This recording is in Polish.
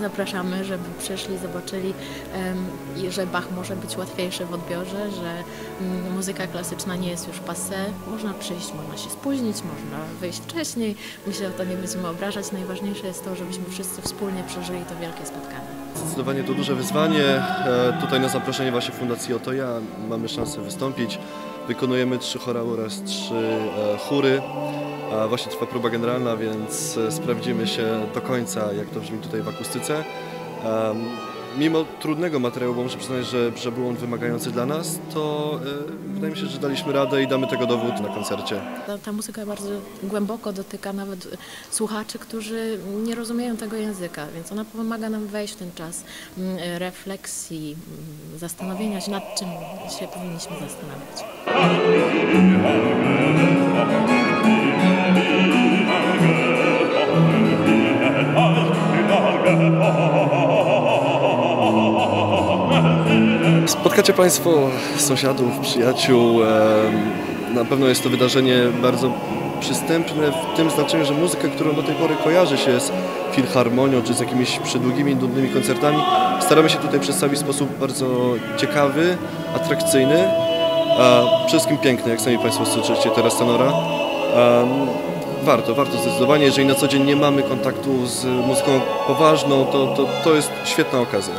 zapraszamy, żeby przyszli, zobaczyli, że Bach może być łatwiejszy w odbiorze, że mm, muzyka klasyczna nie jest już passé. Można przyjść, można się spóźnić, można wyjść wcześniej. Myślę, że to nie będziemy obrażać. Najważniejsze jest to, żebyśmy wszyscy wspólnie przeżyli to wielkie spotkanie. Zdecydowanie to duże wyzwanie. E, Tutaj na zaproszenie właśnie Fundacji Oto Ja mamy szansę wystąpić. Wykonujemy trzy chorały oraz trzy e, chóry. A Właśnie trwa próba generalna, więc e, sprawdzimy się do końca, jak to brzmi tutaj w akustyce. Mimo trudnego materiału, bo muszę przyznać, że, że był on wymagający dla nas, to e, wydaje mi się, że daliśmy radę i damy tego dowód na koncercie. Ta, ta muzyka bardzo głęboko dotyka nawet słuchaczy, którzy nie rozumieją tego języka, więc ona pomaga nam wejść w ten czas mm, refleksji, mm, zastanowienia się nad czym się powinniśmy zastanawiać. Spotkacie Państwo sąsiadów, przyjaciół. Na pewno jest to wydarzenie bardzo przystępne w tym znaczeniu, że muzyka, którą do tej pory kojarzy się z filharmonią czy z jakimiś przedługimi, nudnymi koncertami, staramy się tutaj przedstawić w sposób bardzo ciekawy, atrakcyjny, a przede wszystkim piękny, jak sami Państwo słyszycie teraz tenora. Warto, warto zdecydowanie. Jeżeli na co dzień nie mamy kontaktu z muzyką poważną, to, to, to jest świetna okazja.